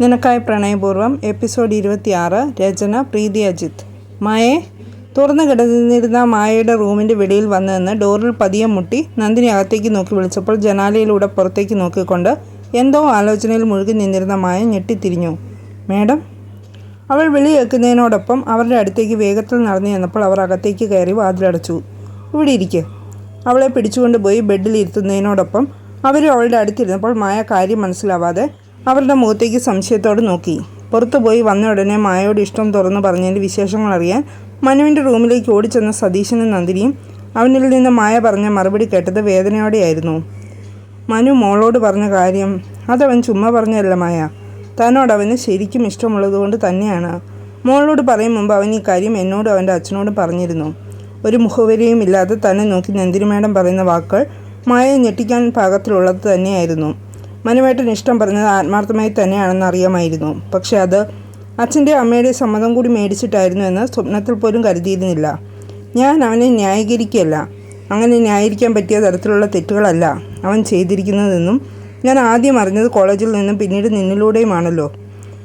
നിനക്കായി പ്രണയപൂർവം എപ്പിസോഡ് ഇരുപത്തിയാറ് രചന പ്രീതി അജിത്. മായേ തുറന്നു കിടന്നിരുന്ന മായയുടെ റൂമിന്റെ വെളിയിൽ വന്നു നിന്ന് ഡോറിൽ പതിയെ മുട്ടി നന്ദിനി അകത്തേക്ക് നോക്കി വിളിച്ചപ്പോൾ ജനാലയിലൂടെ പുറത്തേക്ക് നോക്കിക്കൊണ്ട് എന്തോ ആലോചനയിൽ മുഴുകി നിന്നിരുന്ന മായ ഞെട്ടിത്തിരിഞ്ഞു. മേഡം അവൾ വിളി കേൾക്കുന്നതിനോടൊപ്പം അവരുടെ അടുത്തേക്ക് വേഗത്തിൽ നടന്നു ചെന്നപ്പോൾ അവർ അകത്തേക്ക് കയറി വാതിലടച്ചു. ഇവിടെ ഇരിക്കെ. അവളെ പിടിച്ചുകൊണ്ട് പോയി ബെഡിൽ ഇരുത്തുന്നതിനോടൊപ്പം അവരും അവളുടെ അടുത്തിരുന്നപ്പോൾ മായ കാര്യം മനസ്സിലാവാതെ അവരുടെ മുഖത്തേക്ക് സംശയത്തോടെ നോക്കി. പുറത്തുപോയി വന്ന ഉടനെ മായയോട് ഇഷ്ടം തുറന്നു പറഞ്ഞതിന്റെ വിശേഷങ്ങൾ അറിയാൻ മനുവിന്റെ റൂമിലേക്ക് ഓടിച്ചെന്ന സതീശനും നന്ദിനിയും അവനിൽ നിന്ന് മായ പറഞ്ഞ മറുപടി കേട്ടത് വേദനയോടെയായിരുന്നു. മനു മോളോട് പറഞ്ഞ കാര്യം അതവൻ ചുമ്മാ പറഞ്ഞല്ല മായ. തന്നോട് അവന് ശരിക്കും ഇഷ്ടമുള്ളതുകൊണ്ട് തന്നെയാണ്. മോളോട് പറയും മുമ്പ് അവൻ ഈ കാര്യം എന്നോടും അവന്റെ അച്ഛനോടും പറഞ്ഞിരുന്നു. ഒരു മുഖവരിയും ഇല്ലാതെ തന്നെ നോക്കി നന്ദിനി മേഡം പറയുന്ന വാക്കുകൾ മായയെ ഞെട്ടിക്കാൻ പാകത്തിലുള്ളത് തന്നെയായിരുന്നു. മനുവേട്ടൻ ഇഷ്ടം പറഞ്ഞത് ആത്മാർത്ഥമായി തന്നെയാണെന്ന് അറിയാമായിരുന്നു. പക്ഷെ അത് അച്ഛന്റെ അമ്മയുടെ സമ്മതം കൂടി മേടിച്ചിട്ടായിരുന്നു എന്ന് സ്വപ്നത്തിൽ പോലും കരുതിയിരുന്നില്ല. ഞാൻ അവനെ ന്യായീകരിക്കുകയല്ല. അങ്ങനെ ന്യായീകരിക്കാൻ പറ്റിയ തരത്തിലുള്ള തെറ്റുകളല്ല അവൻ ചെയ്തിരിക്കുന്നതെന്നും ഞാൻ ആദ്യം അറിഞ്ഞത് കോളേജിൽ നിന്നും പിന്നീട് നിന്നിലൂടെയുമാണല്ലോ.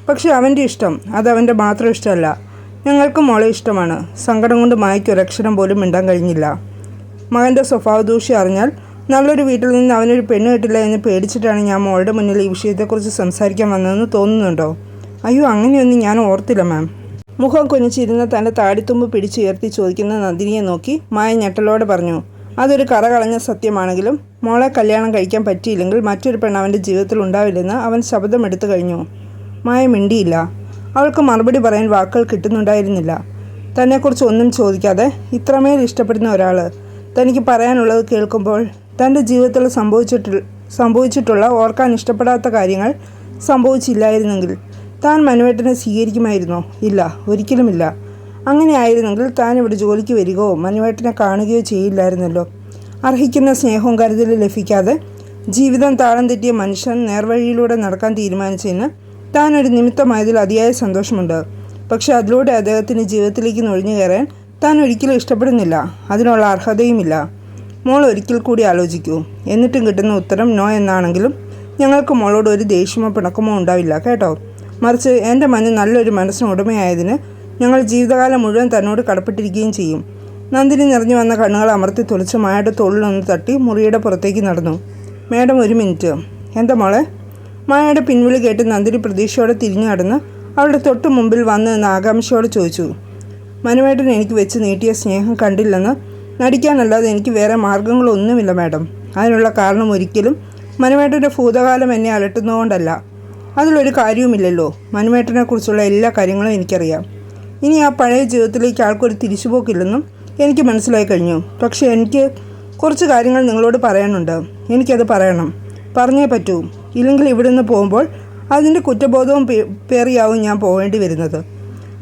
പക്ഷെ അവന്റെ ഇഷ്ടം അത് അവന്റെ മാത്രം ഇഷ്ടമല്ല. ഞങ്ങൾക്ക് മോളെ ഇഷ്ടമാണ്. സങ്കടം കൊണ്ട് മായ്ക്ക് ഒരക്ഷരം പോലും മിണ്ടാൻ കഴിഞ്ഞില്ല. മകന്റെ സ്വഭാവദൂഷി അറിഞ്ഞാൽ നല്ലൊരു വീട്ടിൽ നിന്ന് അവനൊരു പെണ്ണ് കിട്ടില്ല എന്ന് പേടിച്ചിട്ടാണ് ഞാൻ മോളുടെ മുന്നിൽ ഈ വിഷയത്തെക്കുറിച്ച് സംസാരിക്കാൻ വന്നതെന്ന് തോന്നുന്നുണ്ടോ? അയ്യോ അങ്ങനെയൊന്നും ഞാൻ ഓർത്തില്ല മാം. മുഖം കൊനിച്ചിരുന്ന തന്റെ താടിത്തുമ്പ് പിടിച്ചുയർത്തി ചോദിക്കുന്ന നന്ദിനിയെ നോക്കി മായ ഞെട്ടലോടെ പറഞ്ഞു അതൊരു കറ കളഞ്ഞ സത്യമാണെങ്കിലും മോളെ കല്യാണം കഴിക്കാൻ പറ്റിയില്ലെങ്കിൽ മറ്റൊരു പെണ്ണ് അവന്റെ ജീവിതത്തിൽ ഉണ്ടാവില്ലെന്ന് അവൻ ശബ്ദമെടുത്തു കഴിഞ്ഞു. മായ മിണ്ടിയില്ല. അവൾക്ക് മറുപടി പറയാൻ വാക്കുകൾ കിട്ടുന്നുണ്ടായിരുന്നില്ല. തന്നെക്കുറിച്ച് ഒന്നും ചോദിക്കാതെ ഇത്രമേൽ ഇഷ്ടപ്പെടുന്ന ഒരാൾ തനിക്ക് പറയാനുള്ളത് കേൾക്കുമ്പോൾ തന്റെ ജീവിതത്തിൽ സംഭവിച്ചിട്ട് സംഭവിച്ചിട്ടുള്ള ഓർക്കാൻ ഇഷ്ടപ്പെടാത്ത കാര്യങ്ങൾ സംഭവിച്ചില്ലായിരുന്നെങ്കിൽ താൻ മനുവേട്ടനെ സ്വീകരിക്കുമായിരുന്നോ? ഇല്ല ഒരിക്കലുമില്ല. അങ്ങനെ ആയിരുന്നെങ്കിൽ താൻ ഇവിടെ ജോലിക്ക് വരികയോ മനുവേട്ടനെ കാണുകയോ ചെയ്യില്ലായിരുന്നല്ലോ. അർഹിക്കുന്ന സ്നേഹവും കരുതലും ലഭിക്കാതെ ജീവിതം താളം തെറ്റിയ മനുഷ്യൻ നേർവഴിയിലൂടെ നടക്കാൻ തീരുമാനിച്ചതിന് താൻ ഒരു നിമിത്തമായതിൽ അതിയായ സന്തോഷമുണ്ട്. പക്ഷേ അതിലൂടെ അദ്ദേഹത്തിന് ജീവിതത്തിലേക്ക് നുഴഞ്ഞു കയറാൻ താൻ ഒരിക്കലും ഇഷ്ടപ്പെടുന്നില്ല. അതിനുള്ള അർഹതയുമില്ല. മോൾ ഒരിക്കൽ കൂടി ആലോചിക്കൂ. എന്നിട്ടും കിട്ടുന്ന ഉത്തരം നോ എന്നാണെങ്കിലും ഞങ്ങൾക്ക് മോളോട് ഒരു ദേഷ്യമോ പിണക്കമോ ഉണ്ടാവില്ല കേട്ടോ? മറിച്ച് എന്റെ മഞ്ഞ് നല്ലൊരു മനസ്സിന് ഉടമയായതിന് ഞങ്ങൾ ജീവിതകാലം മുഴുവൻ തന്നോട് കടപ്പെട്ടിരിക്കുകയും ചെയ്യും. നന്ദിനി നിറഞ്ഞു വന്ന കണ്ണുകൾ അമർത്തി തുളിച്ച് മായയുടെ തൊഴിലൊന്ന് തട്ടി മുറിയുടെ പുറത്തേക്ക് നടന്നു. മേഡം ഒരു മിനിറ്റ്. എന്താ മോളെ? മായയുടെ പിൻവിളി കേട്ട് നന്ദിനി പ്രതീക്ഷയോടെ തിരിഞ്ഞു നടന്ന് അവളുടെ തൊട്ട് മുമ്പിൽ വന്നു എന്ന് ആകാംക്ഷയോടെ ചോദിച്ചു. മനുവേട്ടൻ എനിക്ക് വെച്ച് നീട്ടിയ സ്നേഹം കണ്ടില്ലെന്ന് നടിക്കാനല്ലാതെ എനിക്ക് വേറെ മാർഗങ്ങളൊന്നുമില്ല മാഡം. അതിനുള്ള കാരണം ഒരിക്കലും മനുവേട്ടന്റെ ഭൂതകാലം എന്നെ അലട്ടുന്നതുകൊണ്ടല്ല അതിലൊരു കാര്യവുമില്ലല്ലോ. മനുവേട്ടനെക്കുറിച്ചുള്ള എല്ലാ കാര്യങ്ങളും എനിക്കറിയാം. ഇനി ആ പഴയ ജീവിതത്തിലേക്ക് ആൾക്കൊരു തിരിച്ചുപോക്കില്ലെന്നും എനിക്ക് മനസ്സിലായി കഴിഞ്ഞു. പക്ഷേ എനിക്ക് കുറച്ച് കാര്യങ്ങൾ നിങ്ങളോട് പറയാനുണ്ട്. എനിക്കത് പറയണം. പറഞ്ഞേ പറ്റൂ. ഇല്ലെങ്കിൽ ഇവിടെ നിന്ന് പോകുമ്പോൾ അതിന്റെ കുറ്റബോധവും പേറിയാവും ഞാൻ പോകേണ്ടി വരുന്നത്.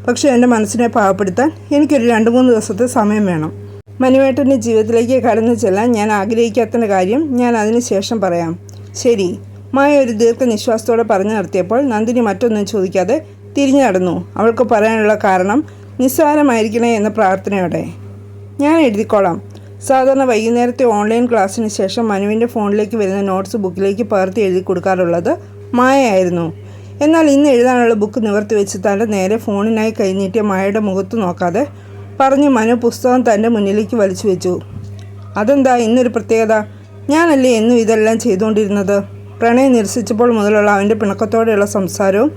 പക്ഷേ എന്റെ മനസ്സിനെ പാവപ്പെടുത്താൻ എനിക്കൊരു രണ്ട് മൂന്ന് ദിവസത്തെ സമയം വേണം. മനുവേട്ടന്റെ ജീവിതത്തിലേക്ക് കടന്നു ചെല്ലാൻ ഞാൻ ആഗ്രഹിക്കാത്ത കാര്യം ഞാൻ അതിന് ശേഷം പറയാം. ശരി. മായ ഒരു ദീർഘനിശ്വാസത്തോടെ പറഞ്ഞു നിർത്തിയപ്പോൾ നന്ദിനി മറ്റൊന്നും ചോദിക്കാതെ തിരിഞ്ഞു നടന്നു. അവൾക്ക് പറയാനുള്ള കാരണം നിസ്സാരമായിരിക്കണേ എന്ന പ്രാർത്ഥനയോടെ. ഞാൻ എഴുതിക്കോളാം. സാധാരണ വൈകുന്നേരത്തെ ഓൺലൈൻ ക്ലാസ്സിന് ശേഷം മനുവിന്റെ ഫോണിലേക്ക് വരുന്ന നോട്ട്സ് ബുക്കിലേക്ക് പകർത്തി എഴുതി കൊടുക്കാറുള്ളത് മായയായിരുന്നു. എന്നാൽ ഇന്ന് എഴുതാനുള്ള ബുക്ക് നിവർത്തി വെച്ച് തന്റെ നേരെ ഫോണിനായി കൈനീട്ടിയ മായയുടെ മുഖത്ത് നോക്കാതെ പറഞ്ഞു മനു പുസ്തകം തന്റെ മുന്നിലേക്ക് വലിച്ചു വെച്ചു. അതെന്താ? ഇന്നൊരു പ്രത്യേകത. ഞാനല്ലേ എന്നും ഇതെല്ലാം ചെയ്തുകൊണ്ടിരുന്നത്? പ്രണയം നിരസിച്ചപ്പോൾ മുതലുള്ള അവന്റെ പിണക്കത്തോടെയുള്ള സംസാരവും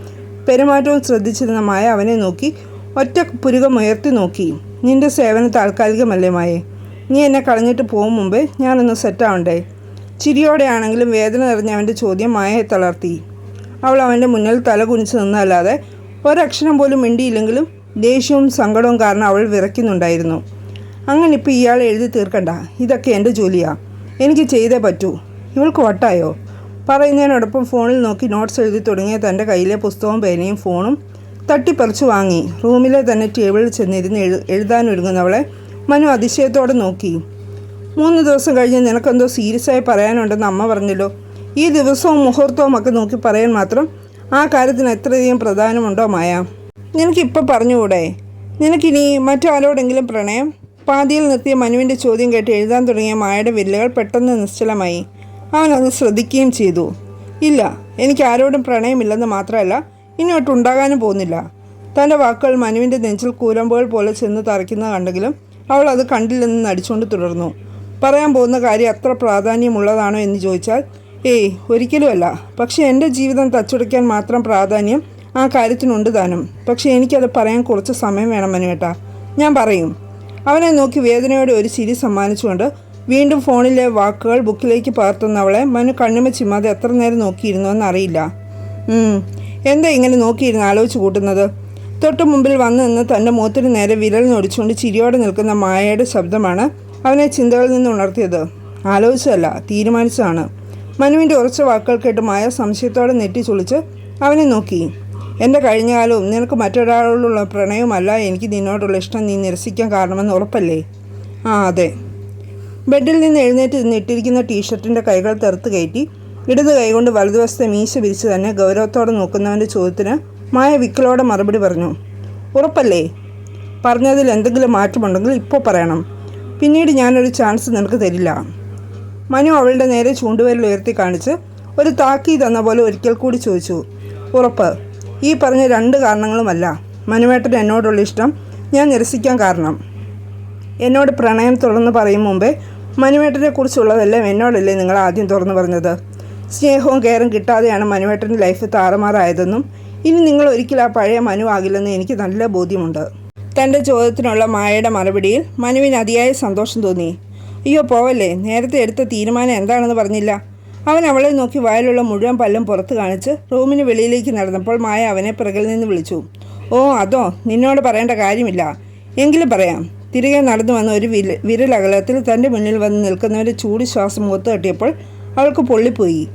പെരുമാറ്റവും ശ്രദ്ധിച്ചിരുന്ന മായ അവനെ നോക്കി ഒറ്റ പുരുകം ഉയർത്തി നോക്കി. നിന്റെ സേവനം താൽക്കാലികമല്ലേ മായേ? നീ എന്നെ കളഞ്ഞിട്ട് പോകും മുമ്പേ ഞാനൊന്ന് സെറ്റാവണ്ടേ ചിരിയോടെയാണെങ്കിലും വേദന നിറഞ്ഞ അവന്റെ ചോദ്യം മായയെ തളർത്തി. അവൾ അവന്റെ മുന്നിൽ തല കുനിച്ച് നിന്നല്ലാതെ ഒരക്ഷരം പോലും മിണ്ടിയില്ലെങ്കിലും ദേഷ്യവും സങ്കടവും കാരണം അവൾ വിറയ്ക്കുന്നുണ്ടായിരുന്നു. അങ്ങനെ ഇപ്പോൾ ഇയാൾ എഴുതി തീർക്കണ്ട. ഇതൊക്കെ എന്റെ ജോലിയാണ് എനിക്ക് ചെയ്തേ പറ്റൂ. ഇവൾക്ക് വട്ടായോ? പറയുന്നതിനോടൊപ്പം ഫോണിൽ നോക്കി നോട്ട്സ് എഴുതി തുടങ്ങിയ തന്റെ കയ്യിലെ പുസ്തകവും പേനയും ഫോണും തട്ടിപ്പറിച്ചു വാങ്ങി. റൂമിലെ തന്നെ ടേബിളിൽ ചെന്നിരുന്ന് എഴു എഴുതാനൊരുങ്ങുന്നവളെ മനു അതിശയത്തോടെ നോക്കി. മൂന്ന് ദിവസം കഴിഞ്ഞ് നിനക്കെന്തോ സീരിയസ് ആയി പറയാനുണ്ടെന്ന് അമ്മ പറഞ്ഞല്ലോ. ഈ ദിവസവും മുഹൂർത്തവും ഒക്കെ നോക്കി പറയാൻ മാത്രം ആ കാര്യത്തിന് എത്രയധികം പ്രധാനമുണ്ടോ മായ? നിനക്കിപ്പോൾ പറഞ്ഞുകൂടെ? നിനക്കിനി മറ്റാരോടെങ്കിലും പ്രണയം? പാതിയിൽ നിർത്തിയ മനുവിന്റെ ചോദ്യം കേട്ട് എഴുതാൻ തുടങ്ങിയ മായയുടെ വിരലുകൾ പെട്ടെന്ന് നിശ്ചലമായി. അവൻ അത് ശ്രദ്ധിക്കുകയും ചെയ്തു. ഇല്ല എനിക്ക് ആരോടും പ്രണയമില്ലെന്ന് മാത്രമല്ല ഉണ്ടാകാനും പോകുന്നില്ല. തന്റെ വാക്കുകൾ മനുവിന്റെ നെഞ്ചിൽ കൂരമ്പുകൾ പോലെ ചെന്ന് തറയ്ക്കുന്നത് കണ്ടെങ്കിലും അവൾ അത് കണ്ടില്ലെന്ന് നടിച്ചുകൊണ്ട് തുടർന്നു. പറയാൻ പോകുന്ന കാര്യം അത്ര പ്രാധാന്യമുള്ളതാണോ എന്ന് ചോദിച്ചാൽ ഏയ് ഒരിക്കലുമല്ല. പക്ഷേ എന്റെ ജീവിതം തച്ചുടയ്ക്കാൻ മാത്രം പ്രാധാന്യം ആ കാര്യത്തിനുണ്ട് താനും. പക്ഷേ എനിക്കത് പറയാൻ കുറച്ച് സമയം വേണം മനുവേട്ടാ ഞാൻ പറയും. അവനെ നോക്കി വേദനയോടെ ഒരു ചിരി സമ്മാനിച്ചുകൊണ്ട് വീണ്ടും ഫോണിലെ വാക്കുകൾ ബുക്കിലേക്ക് പകർത്തുന്ന അവളെ മനു കണ്ണിമ ചിമ്മാതെ എത്ര നേരം നോക്കിയിരുന്നുവെന്ന് എന്നറിയില്ല ഉം, എന്താ ഇങ്ങനെ നോക്കിയിരുന്ന് ആലോചിച്ച് കൂട്ടുന്നത്? തൊട്ട് മുമ്പിൽ വന്നു നിന്ന് തന്റെ മുഖത്തിന് നേരെ വിരൽ നൊടിച്ചുകൊണ്ട് ചിരിയോടെ നിൽക്കുന്ന മായയുടെ ശബ്ദമാണ് അവനെ ചിന്തകളിൽ നിന്ന് ഉണർത്തിയത്. ആലോചിച്ചതല്ല തീരുമാനിച്ചതാണ്. മനുവിന്റെ ഉറച്ച വാക്കുകൾ കേട്ട് മായ സംശയത്തോടെ നെറ്റി ചുളിച്ച് അവനെ നോക്കി. എന്റെ കഴിഞ്ഞ കാലവും നിനക്ക് മറ്റൊരാളോടുള്ള പ്രണയവുമല്ല എനിക്ക് നിന്നോടുള്ള ഇഷ്ടം നീ നിരസിക്കാൻ കാരണമെന്ന് ഉറപ്പല്ലേ? ആ അതെ. ബെഡിൽ നിന്ന് എഴുന്നേറ്റ് നിന്നിട്ടിരിക്കുന്ന ടീഷർട്ടിന്റെ കൈകൾ തെറുത്ത് കയറ്റി ഇടത് കൈകൊണ്ട് വലതുവശത്തെ മീശ വിരിച്ച് തന്നെ ഗൗരവത്തോടെ നോക്കുന്നവന്റെ ചോദ്യത്തിന് മായ വിക്കലോടെ മറുപടി പറഞ്ഞു ഉറപ്പല്ലേ? പറഞ്ഞതിൽ എന്തെങ്കിലും മാറ്റമുണ്ടെങ്കിൽ ഇപ്പോൾ പറയണം. പിന്നീട് ഞാനൊരു ചാൻസ് നിനക്ക് തരില്ല. മനു അവളുടെ നേരെ ചൂണ്ടുവിരൽ ഉയർത്തി കാണിച്ച് ഒരു താക്കീ തന്ന പോലെ ഒരിക്കൽ കൂടി ചോദിച്ചു ഉറപ്പ് ഈ പറഞ്ഞ രണ്ട് കാരണങ്ങളുമല്ല മനുവേട്ടൻ എന്നോടുള്ള ഇഷ്ടം. ഞാൻ നിരസിക്കാൻ കാരണം. എന്നോട് പ്രണയം തുറന്ന് പറയും മുമ്പേ മനുവേട്ടനെ കുറിച്ചുള്ളതെല്ലാം എന്നോടല്ലേ നിങ്ങൾ ആദ്യം തുറന്നു പറഞ്ഞത്? സ്നേഹവും കെയറും കിട്ടാതെയാണ് മനുവേട്ടന്റെ ലൈഫ് താറുമാറായതെന്നും ഇനി നിങ്ങൾ ഒരിക്കലും ആ പഴയ മനു ആകില്ലെന്ന് എനിക്ക് നല്ല ബോധ്യമുണ്ട്. തന്റെ ചോദ്യത്തിനുള്ള മായയുടെ മറുപടിയിൽ മനുവിന് അതിയായ സന്തോഷം തോന്നി. അയ്യോ പോവല്ലേ? നേരത്തെ എടുത്ത തീരുമാനം എന്താണെന്ന് പറഞ്ഞില്ല. അവൻ അവളെ നോക്കി വായിലുള്ള മുഴുവൻ പല്ലും പുറത്ത് കാണിച്ച് റൂമിന് വെളിയിലേക്ക് നടന്നപ്പോൾ മായ അവനെ പിറകിൽ നിന്ന് വിളിച്ചു. ഓ അതോ? നിന്നോട് പറയേണ്ട കാര്യമില്ല. എങ്കിലും പറയാം. തിരികെ നടന്നു വന്ന ഒരു വിര വിരലകലത്തിൽ തന്റെ മുന്നിൽ വന്ന് നിൽക്കുന്നവരെ ചൂട് ശ്വാസം മുഖത്ത് തട്ടിയപ്പോൾ അവൾക്ക് പൊള്ളിപ്പോയി.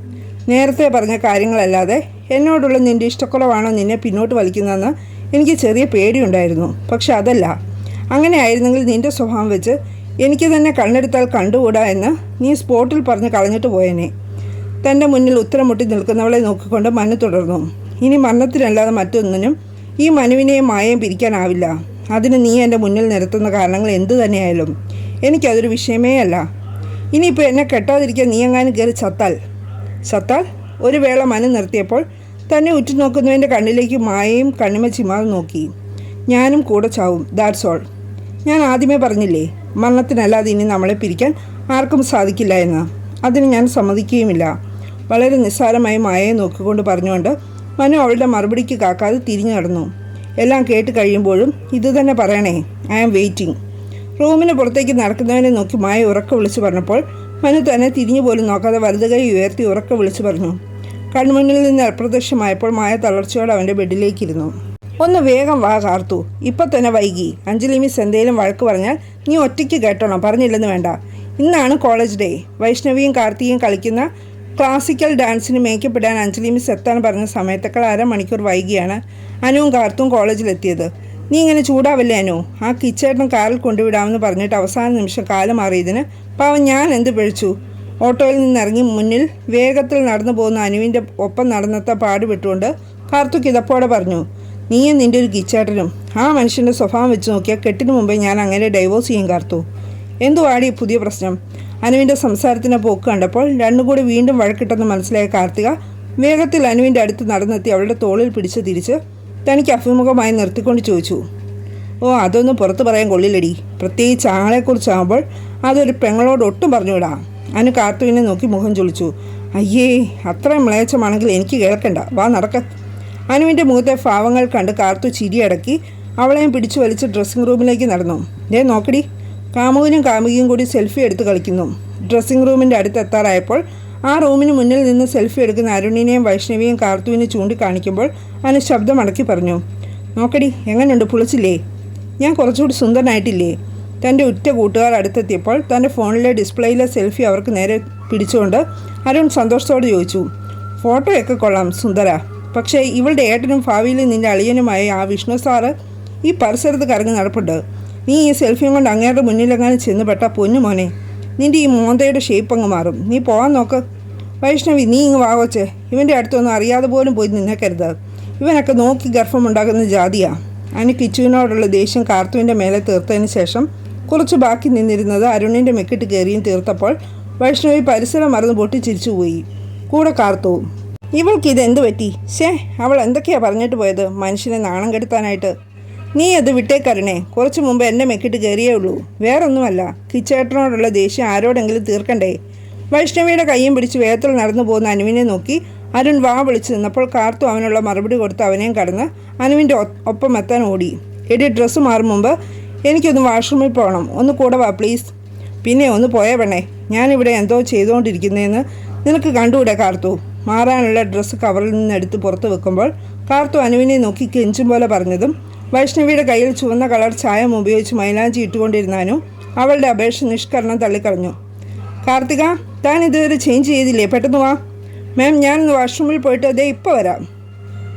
നേരത്തെ പറഞ്ഞ കാര്യങ്ങളല്ലാതെ എന്നോടുള്ള നിന്റെ ഇഷ്ടക്കുറവാണോ നിന്നെ പിന്നോട്ട് വലിക്കുന്നതെന്ന് എനിക്ക് ചെറിയ പേടിയുണ്ടായിരുന്നു. പക്ഷെ അതല്ല. അങ്ങനെ ആയിരുന്നെങ്കിൽ നിന്റെ സ്വഭാവം വെച്ച് എനിക്ക് തന്നെ കണ്ണെടുത്താൽ കണ്ടുകൂടാ എന്ന് നീ സ്പോട്ടിൽ പറഞ്ഞ് കളഞ്ഞിട്ട് പോയേനെ. തന്റെ മുന്നിൽ ഉത്തരം മുട്ടി നിൽക്കുന്നവളെ നോക്കിക്കൊണ്ട് മനു തുടർന്നു. ഇനി മരണത്തിനല്ലാതെ മറ്റൊന്നിനും ഈ മനുവിനെയും മായയും പിരിക്കാനാവില്ല. അതിന് നീ എന്റെ മുന്നിൽ നിരത്തുന്ന കാരണങ്ങൾ എന്തു തന്നെയായാലും എനിക്കതൊരു വിഷയമേ അല്ല. ഇനിയിപ്പോൾ എന്നെ കെട്ടാതിരിക്കാൻ നീ എങ്ങാനും കയറി ചത്താൽ? ചത്താൽ? ഒരു വേള മനു നിർത്തിയപ്പോൾ തന്നെ ഉറ്റുനോക്കുന്നവന്റെ കണ്ണിലേക്ക് മായയും കണ്ണിമ നോക്കി. ഞാനും കൂടെ ചാവും ദാറ്റ്സ് ഓൾ ഞാൻ ആദ്യമേ പറഞ്ഞില്ലേ മരണത്തിനല്ലാതെ ഇനി നമ്മളെ പിരിക്കാൻ ആർക്കും സാധിക്കില്ല എന്ന്. അതിന് ഞാൻ സമ്മതിക്കുകയുമില്ല. വളരെ നിസ്സാരമായി മായയെ നോക്കിക്കൊണ്ട് പറഞ്ഞുകൊണ്ട് മനു അവളുടെ മറുപടിക്ക് കാക്കാതെ തിരിഞ്ഞു നടന്നു. എല്ലാം കേട്ട് കഴിയുമ്പോഴും ഇത് തന്നെ പറയണേ ഐ ആം വെയിറ്റിംഗ് റൂമിന് പുറത്തേക്ക് നടക്കുന്നവനെ നോക്കി മായ ഉറക്കെ വിളിച്ചു പറഞ്ഞപ്പോൾ മനു തന്നെ തിരിഞ്ഞു പോലും നോക്കാതെ വലുത് കൈ ഉയർത്തി ഉറക്കെ വിളിച്ചു പറഞ്ഞു. കൺമുന്നിൽ നിന്ന് അപ്രത്യക്ഷമായപ്പോൾ മായ തളർച്ചയോടെ അവന്റെ ബെഡിലേക്കിരുന്നു. ഒന്ന് വേഗം വാ കാർത്തു. ഇപ്പം തന്നെ വൈകി. അഞ്ജലി മിസ് എന്തേലും വഴക്ക് പറഞ്ഞാൽ നീ ഒറ്റയ്ക്ക് കേട്ടോണം. പറഞ്ഞില്ലെന്ന് വേണ്ട. ഇന്നാണ് കോളേജ് ഡേ. വൈഷ്ണവിയും കാർത്തിയും കളിക്കുന്ന ക്ലാസിക്കൽ ഡാൻസിന് മേക്കപ്പ് ഇടാൻ അഞ്ജലി മിസ് എത്താൻ പറഞ്ഞ സമയത്തേക്കാൾ അരമണിക്കൂർ വൈകിയാണ് അനുവും കാർത്തും കോളേജിലെത്തിയത്. നീ ഇങ്ങനെ ചൂടാവല്ലേ അനു? ആ കിച്ചേട്ടൻ കാറിൽ കൊണ്ടുവിടാമെന്ന് പറഞ്ഞിട്ട് അവസാന നിമിഷം കാലം മാറിയതിന് പാവം ഞാൻ എന്ത് പിഴിച്ചു ഓട്ടോയിൽ നിന്നിറങ്ങി മുന്നിൽ വേഗത്തിൽ നടന്നു പോകുന്ന അനുവിന്റെ ഒപ്പം നടന്നത്തെ പാട് വിട്ടുകൊണ്ട് കിതപ്പോടെ പറഞ്ഞു നീയും നിന്റെ ഒരു കിച്ചേട്ടനും. ആ മനുഷ്യന്റെ സ്വഭാവം വെച്ച് നോക്കിയാൽ കെട്ടിന് മുമ്പേ ഞാൻ അങ്ങനെ ഡൈവോഴ്സ് ചെയ്യും കാർത്തു. എന്തുവാടി പുതിയ പ്രശ്നം? അനുവിന്റെ സംസാരത്തിന് പോക്ക് കണ്ടപ്പോൾ രണ്ടും കൂടി വീണ്ടും വഴക്കിട്ടെന്ന് മനസ്സിലായ കാർത്തിക വേഗത്തിൽ അനുവിന്റെ അടുത്ത് നടന്നെത്തി അവളുടെ തോളിൽ പിടിച്ച് തിരിച്ച് തനിക്ക് അഭിമുഖമായി നിർത്തിക്കൊണ്ട് ചോദിച്ചു ഓ അതൊന്നും പുറത്ത് പറയാൻ കൊള്ളില്ലടി. പ്രത്യേകിച്ച് ആളെക്കുറിച്ചാകുമ്പോൾ അതൊരു പെങ്ങളോട് ഒട്ടും പറഞ്ഞുവിടാ. അനു കാർത്തുവിനെ നോക്കി മുഖം ചൊളിച്ചു അയ്യേ അത്രയും മ്ലേച്ഛമാണെങ്കിൽ എനിക്ക് കേൾക്കണ്ട. വാ നടക്ക. അനുവിന്റെ മുഖത്തെ ഭാവങ്ങൾ കണ്ട് കാർത്തു ചിരിയടക്കി അവളെയും പിടിച്ചു വലിച്ച് ഡ്രസ്സിംഗ് റൂമിലേക്ക് നടന്നു. ദേ നോക്കടി കാമുകനും കാമുകിയും കൂടി സെൽഫി എടുത്ത് കളിക്കുന്നു. ഡ്രസ്സിംഗ് റൂമിന്റെ അടുത്ത് എത്താറായപ്പോൾ ആ റൂമിന് മുന്നിൽ നിന്ന് സെൽഫി എടുക്കുന്ന അരുണിനെയും വൈഷ്ണവിയും കാർത്തുവിനെ ചൂണ്ടിക്കാണിക്കുമ്പോൾ അനു ശബ്ദം അടക്കി പറഞ്ഞു നോക്കടി എങ്ങനെയുണ്ട് പുളിച്ചില്ലേ? ഞാൻ കുറച്ചുകൂടി സുന്ദരനായിട്ടില്ലേ? തന്റെ ഉറ്റ കൂട്ടുകാർ അടുത്തെത്തിയപ്പോൾ തന്റെ ഫോണിലെ ഡിസ്പ്ലേയിലെ സെൽഫി അവർക്ക് നേരെ പിടിച്ചുകൊണ്ട് അരുൺ സന്തോഷത്തോടെ ചോദിച്ചു ഫോട്ടോയൊക്കെ കൊള്ളാം സുന്ദര. പക്ഷേ ഇവളുടെ ഏട്ടനും ഭാവിയിലും നിന്റെ അളിയനുമായ ആ വിഷ്ണു സാറ് ഈ പരിസരത്ത് കറങ്ങി നടപ്പുണ്ട്. നീ ഈ സെൽഫിയും കൊണ്ട് അങ്ങേരുടെ മുന്നിലെങ്ങാനും ചെന്ന് പെട്ടാ പൊന്നു മോനെ. നിന്റെ ഈ മോന്തയുടെ ഷേപ്പ് അങ്ങ് മാറും. നീ പോകാൻ നോക്ക്. വൈഷ്ണവി നീ ഇങ്ങ് വാവച്ചേ ഇവന്റെ അടുത്തൊന്നും അറിയാതെ പോലും പോയി നിന്നേക്കരുത്. ഇവനൊക്കെ നോക്കി ഗർഭമുണ്ടാക്കുന്ന ജാതിയാ. അതിന് കിച്ചുവിനോടുള്ള ദേഷ്യം കാർത്തുവിന്റെ മേലെ തീർത്തതിന് ശേഷം കുറച്ച് ബാക്കി നിന്നിരുന്നത് അരുണിന്റെ മെക്കിട്ട് കയറിയും തീർത്തപ്പോൾ വൈഷ്ണവി പരിസരം മറന്ന് പൊട്ടിച്ചിരിച്ചു പോയി. കൂടെ കാർത്തുവും ഇവൾക്ക് ഇതെന്ത് പറ്റി? ശേ അവൾ എന്തൊക്കെയാണ് പറഞ്ഞിട്ട് പോയത്? മനുഷ്യനെ നാണം കെടുത്താനായിട്ട്. നീ അത് വിട്ടേക്കരണേ. കുറച്ചു മുമ്പ് എന്നെ മെക്കിട്ട് കയറിയേ ഉള്ളൂ. വേറൊന്നുമല്ല. കിച്ചേട്ടനോടുള്ള ദേഷ്യം ആരോടെങ്കിലും തീർക്കണ്ടേ? വൈഷ്ണവിയുടെ കൈയും പിടിച്ച് വേഗത്തിൽ നടന്നു പോകുന്ന അനുവിനെ നോക്കി അരുൺ വാ വിളിച്ചു നിന്നപ്പോൾ കാർത്തു അവനുള്ള മറുപടി കൊടുത്ത് അവനെയും കടന്ന് അനുവിന്റെ ഒപ്പം എത്താൻ ഓടി. എടി ഡ്രസ്സ് മാറും മുമ്പ് എനിക്കൊന്ന് വാഷ്റൂമിൽ പോകണം. ഒന്ന് കൂടെ വാ പ്ലീസ്. പിന്നെ ഒന്ന് പോയേ പെണ്ണേ. ഞാനിവിടെ എന്തോ ചെയ്തുകൊണ്ടിരിക്കുന്നതെന്ന് നിനക്ക് കണ്ടുകൂടെ കാർത്തു? മാറാനുള്ള ഡ്രസ്സ് കവറിൽ നിന്ന് എടുത്ത് പുറത്ത് വെക്കുമ്പോൾ കാർത്തു അനുവിനെ നോക്കി കെഞ്ചും പോലെ പറഞ്ഞതും വൈഷ്ണവിയുടെ കയ്യിൽ ചുവന്ന കളർ ചായം ഉപയോഗിച്ച് മൈലാഞ്ചി ഇട്ടുകൊണ്ടിരുന്നാനും അവളുടെ അപേക്ഷ നിഷ്കരണം തള്ളിക്കളഞ്ഞു. കാർത്തിക താൻ ഇതുവരെ ചേഞ്ച് ചെയ്തില്ലേ? പെട്ടെന്ന് വാ. മാം ഞാൻ ഒന്ന് വാഷ്റൂമിൽ പോയിട്ട് അതേ ഇപ്പോൾ വരാം.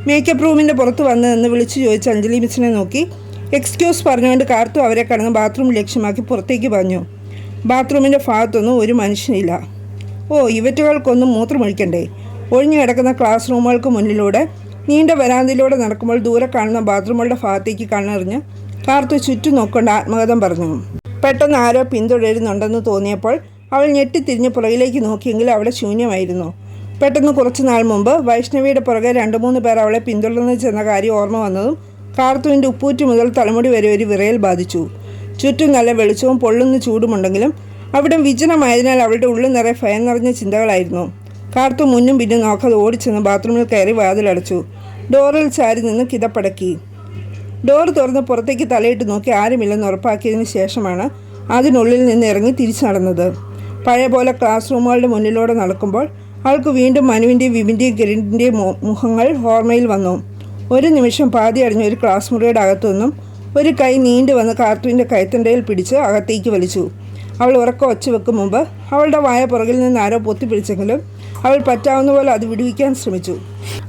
മേക്കപ്പ് റൂമിന്റെ പുറത്ത് വന്ന് എന്ന് വിളിച്ചു ചോദിച്ച് അഞ്ജലി മിസ്സിനെ നോക്കി. എക്സ്ക്യൂസ് പറഞ്ഞുകൊണ്ട് കാർത്തു അവരെ കടന്ന് ബാത്റൂം ലക്ഷ്യമാക്കി പുറത്തേക്ക് പറഞ്ഞു ബാത്റൂമിന്റെ ഭാഗത്തൊന്നും ഒരു മനുഷ്യനില്ല. ഓ ഇവറ്റുകൾക്കൊന്നും മൂത്രമൊഴിക്കണ്ടേ? ഒഴിഞ്ഞു കിടക്കുന്ന ക്ലാസ് റൂമുകൾക്ക് മുന്നിലൂടെ നീണ്ട വരാന്തയിലൂടെ നടക്കുമ്പോൾ ദൂരെ കാണുന്ന ബാത്റൂമുകളുടെ ഭാഗത്തേക്ക് കണ്ണെറിഞ്ഞ് കാർത്തു ചുറ്റും നോക്കൊണ്ട് ആത്മകഥം പറഞ്ഞു. പെട്ടെന്ന് ആരോ പിന്തുടരുന്നുണ്ടെന്ന് തോന്നിയപ്പോൾ അവൾ ഞെട്ടിത്തിരിഞ്ഞ് പുറകിലേക്ക് നോക്കിയെങ്കിൽ അവിടെ ശൂന്യമായിരുന്നു. പെട്ടെന്ന് കുറച്ചു നാൾ മുമ്പ് വൈഷ്ണവിയുടെ പുറകെ രണ്ട് മൂന്ന് പേർ അവളെ പിന്തുടർന്ന് ചെന്ന കാര്യം ഓർമ്മ വന്നതും കാർത്തുവിന്റെ ഉപ്പൂറ്റി മുതൽ തലമുടി വരെ ഒരു വിറയൽ ബാധിച്ചു. ചുറ്റും നല്ല വെളിച്ചവും പൊള്ളുന്ന ചൂടുമുണ്ടെങ്കിലും അവിടെ വിജനമായതിനാൽ അവളുടെ ഉള്ളിൽ നിറയെ ഭയം നിറഞ്ഞ ചിന്തകളായിരുന്നു. കാർത്തു മുന്നും പിന്നും നോക്കാതെ ഓടിച്ചെന്ന് ബാത്റൂമിൽ കയറി വാതിലടച്ചു. ഡോറിൽ ചാരി നിന്ന് കിതപ്പടക്കി. ഡോർ തുറന്ന് പുറത്തേക്ക് തലയിട്ട് നോക്കി ആരുമില്ലെന്ന് ഉറപ്പാക്കിയതിന് ശേഷമാണ് അതിനുള്ളിൽ നിന്ന് ഇറങ്ങി തിരിച്ചു നടന്നത് പഴയ പോലെ ക്ലാസ് റൂമുകളുടെ മുന്നിലൂടെ നടക്കുമ്പോൾ അവൾക്ക് വീണ്ടും മനുവിന്റെയും വിപിന്റെയും കിരണിന്റെയും മുഖങ്ങൾ ഓർമ്മയിൽ വന്നു. ഒരു നിമിഷം പാതി അടിഞ്ഞ ഒരു ക്ലാസ് മുറിയുടെ അകത്തുനിന്നും ഒരു കൈ നീണ്ടു വന്ന് കാർത്തുവിന്റെ കൈത്തണ്ടയിൽ പിടിച്ച് അകത്തേക്ക് വലിച്ചു. അവൾ ഉറക്കം ഒച്ച വെക്കും മുമ്പ് അവളുടെ വായ പുറകിൽ നിന്ന് ആരോ പൊത്തിപ്പിടിച്ചെങ്കിലും അവൾ പറ്റാവുന്ന പോലെ അത് വിടുവിക്കാൻ ശ്രമിച്ചു.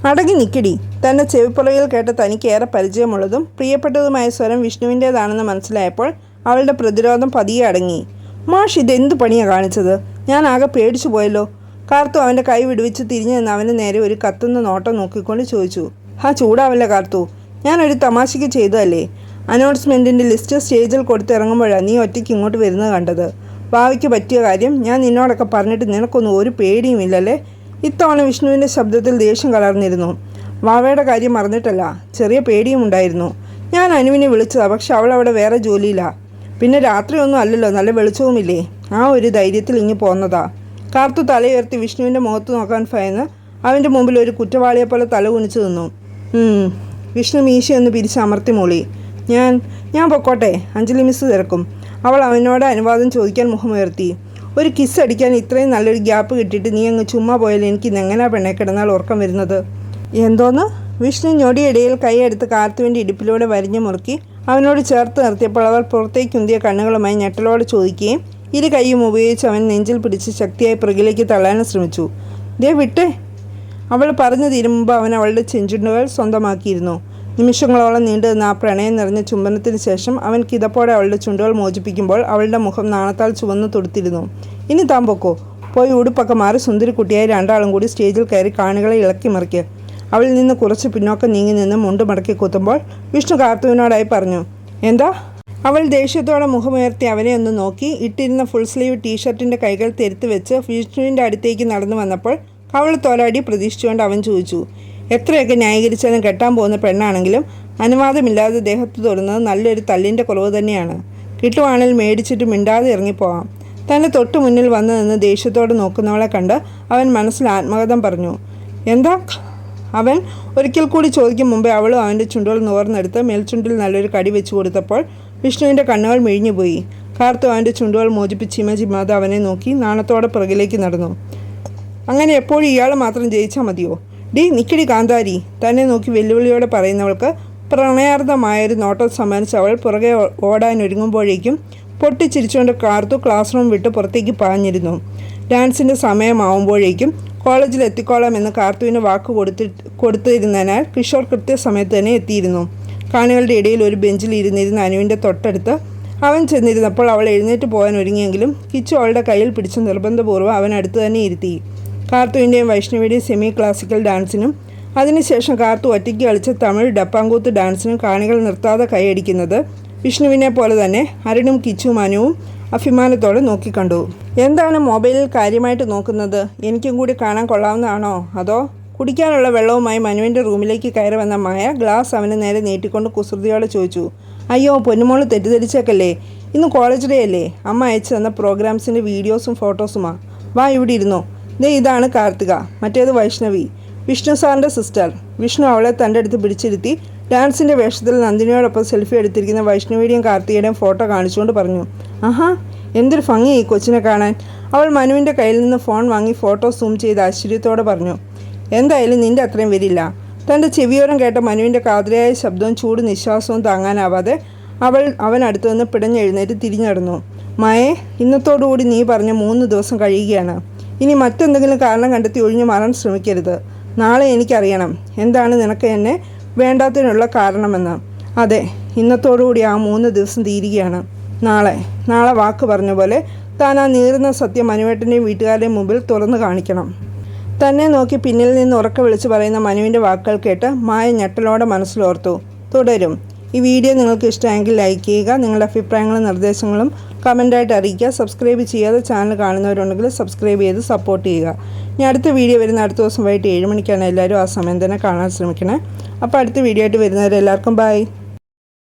അടങ്ങി നിക്കടി. തന്നെ ചെവിപ്പുറകിൽ കേട്ട തനിക്ക് ഏറെ പരിചയമുള്ളതും പ്രിയപ്പെട്ടതുമായ സ്വരം വിഷ്ണുവിന്റേതാണെന്ന് മനസ്സിലായപ്പോൾ അവളുടെ പ്രതിരോധം പതിയെ അടങ്ങി. മാഷ് ഇതെന്ത് പണിയാണ് കാണിച്ചത്? ഞാൻ ആകെ പേടിച്ചു പോയല്ലോ. കാർത്തു അവന്റെ കൈ വിടുവിച്ച് തിരിഞ്ഞു നിന്ന് അവന് നേരെ ഒരു കത്തുന്ന നോട്ടം നോക്കിക്കൊണ്ട് ചോദിച്ചു. ആ ചൂടാവല്ല കാർത്തു? ഞാനൊരു തമാശയ്ക്ക് ചെയ്തതല്ലേ? അനൗൺസ്മെന്റിന്റെ ലിസ്റ്റ് സ്റ്റേജിൽ കൊടുത്തിറങ്ങുമ്പോഴാണ് നീ ഒറ്റയ്ക്ക് ഇങ്ങോട്ട് വരുന്നത് കണ്ടത്. ഭാവിക്ക് പറ്റിയ കാര്യം ഞാൻ നിന്നോടൊക്കെ പറഞ്ഞിട്ട് നിനക്കൊന്നും ഒരു പേടിയും ഇല്ലല്ലേ? ഇത്തവണ വിഷ്ണുവിന്റെ ശബ്ദത്തിൽ ദേഷ്യം കലർന്നിരുന്നു. വാവയുടെ കാര്യം മറന്നിട്ടല്ല ചെറിയ പേടിയും ഉണ്ടായിരുന്നു. ഞാൻ അനുവിനെ വിളിച്ചതാ പക്ഷെ അവൾ അവിടെ വേറെ ജോലിയിലാണ് പിന്നെ രാത്രിയൊന്നും അല്ലല്ലോ നല്ല വെളിച്ചവുമില്ലേ? ആ ഒരു ധൈര്യത്തിൽ ഇങ്ങ് പോന്നതാ. കാർത്തു തലയുയർത്തി വിഷ്ണുവിന്റെ മുഖത്ത് നോക്കാൻ ഭയന്ന് അവന്റെ മുമ്പിൽ ഒരു കുറ്റവാളിയെപ്പോലെ തല കുനിച്ചു നിന്നു. വിഷ്ണു മീശയൊന്ന് പിരിച്ച് അമർത്തി മൂളി. ഞാൻ ഞാൻ പൊക്കോട്ടെ അഞ്ജലി മിസ് തിരക്കും. അവൾ അവനോട് അനുവാദം ചോദിക്കാൻ മുഖമുയർത്തി. ഒരു കിസ് അടിക്കാൻ ഇത്രയും നല്ലൊരു ഗ്യാപ്പ് കിട്ടിയിട്ട് നീ അങ്ങ് ചുമ്മാ പോയാൽ എനിക്ക് ഇന്ന് എങ്ങനെയാ പെണ്ണെ കിടന്നാൽ ഉറക്കം വരുന്നത്? എന്തോന്ന്? വിഷ്ണു ഞൊടിയിടയിൽ കൈയെടുത്ത് കാർത്തുവിന്റെ ഇടുപ്പിലൂടെ വരിഞ്ഞു മുറുക്കി അവനോട് ചേർത്ത് നിർത്തിയപ്പോൾ അവൾ പുറത്തേക്കുന്തിയ കണ്ണുകളുമായി ഞെട്ടലോട് ചോദിക്കുകയും ഇരു കൈയും ഉപയോഗിച്ച് അവൻ നെഞ്ചിൽ പിടിച്ച് ശക്തിയായി പുറകിലേക്ക് തള്ളാനും ശ്രമിച്ചു. ദേ വിട്ടേ അവൾ പറഞ്ഞു തീരുമ്പോൾ അവൻ അവളുടെ ചെഞ്ചുണ്ടുകൾ സ്വന്തമാക്കിയിരുന്നു. നിമിഷങ്ങളോളം നീണ്ടു നിന്ന ആ പ്രണയം നിറഞ്ഞ ചുംബനത്തിന് ശേഷം അവൻ കിതപ്പോടെ അവളുടെ ചുണ്ടുകൾ മോചിപ്പിക്കുമ്പോൾ അവളുടെ മുഖം നാണത്താൽ ചുവന്നു തൊടുത്തിരുന്നു. ഇനി താൻ പൊക്കോ? പോയി ഉടുപ്പൊക്കെ മാറി സുന്ദരിക്കുട്ടിയായി രണ്ടാളും കൂടി സ്റ്റേജിൽ കയറി കാണികളെ ഇളക്കി മറിക്കുക അവളിൽ നിന്ന് കുറച്ച് പിന്നോക്കം നീങ്ങി നിന്ന് മുണ്ട് മടക്കി കുത്തുമ്പോൾ വിഷ്ണു കാർത്തുവിനോടായി പറഞ്ഞു എന്താ? അവൾ ദേഷ്യത്തോടെ മുഖമുയർത്തി അവനെ ഒന്ന് നോക്കി ഇട്ടിരുന്ന ഫുൾ സ്ലീവ് ടീഷർട്ടിന്റെ കൈകൾ തെരുത്ത് വെച്ച് വിഷ്ണുവിന്റെ അടുത്തേക്ക് നടന്നു വന്നപ്പോൾ അവൾ തോലാടി പ്രതീക്ഷിച്ചുകൊണ്ട് അവൻ ചോദിച്ചു എത്രയൊക്കെ ന്യായീകരിച്ചാലും കെട്ടാൻ പോകുന്ന പെണ്ണാണെങ്കിലും അനുവാദമില്ലാതെ ദേഹത്ത് തൊടുന്നത് നല്ലൊരു തല്ലിന്റെ കുറവ് തന്നെയാണ്. കിട്ടുവാണെങ്കിൽ മേടിച്ചിട്ട് മിണ്ടാതെ ഇറങ്ങിപ്പോവാം തന്റെ തൊട്ടു മുന്നിൽ വന്നു നിന്ന് ദേഷ്യത്തോടെ നോക്കുന്നവളെ കണ്ട് അവൻ മനസ്സിൽ ആത്മകഥം പറഞ്ഞു. എന്താ? അവൻ ഒരിക്കൽ കൂടി ചോദിക്കും മുമ്പേ അവളും അവന്റെ ചുണ്ടുകൾ നോർന്നെടുത്ത് മേൽചുണ്ടിൽ നല്ലൊരു കടി വെച്ചു കൊടുത്തപ്പോൾ വിഷ്ണുവിന്റെ കണ്ണുകൾ മിഴിഞ്ഞുപോയി. കാർത്തു അവന്റെ ചുണ്ടുകൾ മോചിപ്പിച്ച് ഇമ ചിമാതെ അവനെ നോക്കി നാണത്തോടെ പുറകിലേക്ക് നടന്നു. അങ്ങനെ എപ്പോഴും ഇയാൾ മാത്രം ജയിച്ചാൽ മതിയോ? ഡി നിക്കടി കാന്താരി. തന്നെ നോക്കി വെല്ലുവിളിയോടെ പറയുന്നവൾക്ക് പ്രണയാർത്ഥമായൊരു നോട്ടം സമ്മാനിച്ച് അവൾ പുറകെ ഓടാനൊരുങ്ങുമ്പോഴേക്കും പൊട്ടിച്ചിരിച്ചുകൊണ്ട് കാർത്തു ക്ലാസ് റൂം വിട്ട് പുറത്തേക്ക് പാഞ്ഞിരുന്നു. ഡാൻസിന്റെ സമയമാവുമ്പോഴേക്കും കോളേജിൽ എത്തിക്കോളാം എന്ന് കാർത്തുവിന് വാക്ക് കൊടുത്തി കൊടുത്തിരുന്നതിനാൽ കിഷോർ കൃത്യസമയത്ത് തന്നെ എത്തിയിരുന്നു. കാണികളുടെ ഇടയിൽ ഒരു ബെഞ്ചിൽ ഇരുന്നിരുന്ന അനുവിന്റെ തൊട്ടടുത്ത് അവൻ ചെന്നിരുന്നപ്പോൾ അവൾ എഴുന്നേറ്റ് പോകാൻ ഒരുങ്ങിയെങ്കിലും കിച്ചു അവളുടെ കയ്യിൽ പിടിച്ച് നിർബന്ധപൂർവം അവൻ അടുത്ത് തന്നെ ഇരുത്തി. കാർത്തുവിന്റെയും വൈഷ്ണവിയുടെയും സെമി ക്ലാസിക്കൽ ഡാൻസിനും അതിനുശേഷം കാർത്തു ഒറ്റയ്ക്ക് കളിച്ച തമിഴ് ഡപ്പാങ്കൂത്ത് ഡാൻസിനും കാണികൾ നിർത്താതെ കൈയടിക്കുന്നത് വിഷ്ണുവിനെ പോലെ തന്നെ അരുണും കിച്ചും അനുവും അഭിമാനത്തോടെ നോക്കിക്കണ്ടു. എന്താണ് മൊബൈലിൽ കാര്യമായിട്ട് നോക്കുന്നത്? എനിക്കും കൂടി കാണാൻ കൊള്ളാവുന്നതാണോ? അതോ കുടിക്കാനുള്ള വെള്ളവുമായി മനുവിന്റെ റൂമിലേക്ക് കയറി വന്ന മായ ഗ്ലാസ് അവന് നേരെ നീട്ടിക്കൊണ്ട് കുസൃതിയോടെ ചോദിച്ചു അയ്യോ പൊന്നുമോൾ തെറ്റിദ്ധരിച്ചേക്കല്ലേ? ഇന്ന് കോളേജ് ഡേ അല്ലേ? അമ്മ അയച്ചു തന്ന പ്രോഗ്രാംസിന്റെ വീഡിയോസും ഫോട്ടോസുമാ വാ ഇവിടെ ഇരുന്നോ. ദേ ഇതാണ് കാർത്തിക മറ്റേത് വൈഷ്ണവി. വിഷ്ണു സാറിന്റെ സിസ്റ്റർ. വിഷ്ണു അവളെ തന്റെ അടുത്ത് പിടിച്ചിരുത്തി ഡാൻസിന്റെ വേഷത്തിൽ നന്ദിനിയോടൊപ്പം സെൽഫി എടുത്തിരിക്കുന്ന വൈഷ്ണവിയുടെയും കാർത്തികയുടെയും ഫോട്ടോ കാണിച്ചുകൊണ്ട് പറഞ്ഞു ആഹാ എന്തൊരു ഭംഗി ഈ കൊച്ചിനെ കാണാൻ. അവൾ മനുവിന്റെ കയ്യിൽ നിന്ന് ഫോൺ വാങ്ങി ഫോട്ടോ സൂം ചെയ്ത് ആശ്ചര്യത്തോടെ പറഞ്ഞു എന്തായാലും നിന്റെ അത്രയും വരില്ല. തന്റെ ചെവിയോരം കേട്ട മനുവിന്റെ കാതിരയായ ശബ്ദവും ചൂട് നിശ്വാസവും താങ്ങാനാവാതെ അവൾ അവൻ അടുത്തു നിന്ന് പിടഞ്ഞെഴുന്നേറ്റ് തിരിഞ്ഞടന്നു. മയെ ഇന്നത്തോടുകൂടി നീ പറഞ്ഞ മൂന്ന് ദിവസം കഴിയുകയാണ്. ഇനി മറ്റെന്തെങ്കിലും കാരണം കണ്ടെത്തി ഒഴിഞ്ഞു മാറാൻ ശ്രമിക്കരുത്. നാളെ എനിക്കറിയണം. എന്താണ് നിനക്ക് എന്നെ വേണ്ടാത്തതിനുള്ള കാരണമെന്ന്. അതെ ഇന്നത്തോടുകൂടി ആ മൂന്ന് ദിവസം തീരുകയാണ്. നാളെ നാളെ വാക്ക് പറഞ്ഞ പോലെ താൻ ആ നീറുന്ന സത്യം മനുവേട്ടന്റെയും വീട്ടുകാരുടെയും മുമ്പിൽ തുറന്നു കാണിക്കണം. തന്നെ നോക്കി പിന്നിൽ നിന്ന് ഉറക്കെ വിളിച്ച് പറയുന്ന മനുവിന്റെ വാക്കുകൾ കേട്ട് മായ ഞെട്ടലോടെ മനസ്സിലോർത്തു. തുടരും. ഈ വീഡിയോ നിങ്ങൾക്ക് ഇഷ്ടമെങ്കിൽ ലൈക്ക് ചെയ്യുക നിങ്ങളുടെ അഭിപ്രായങ്ങളും നിർദ്ദേശങ്ങളും കമന്റായിട്ട് അറിയിക്കുക. സബ്സ്ക്രൈബ് ചെയ്യാതെ ചാനൽ കാണുന്നവരുണ്ടെങ്കിൽ സബ്സ്ക്രൈബ് ചെയ്ത് സപ്പോർട്ട് ചെയ്യുക. ഞാൻ അടുത്ത വീഡിയോ വരുന്ന അടുത്ത ദിവസം വൈകിട്ട് ഏഴ് മണിക്കാണ് എല്ലാവരും ആ സമയം തന്നെ കാണാൻ ശ്രമിക്കണേ. അപ്പോൾ അടുത്ത വീഡിയോ ആയിട്ട് വരുന്നവരെല്ലാവർക്കും ബൈ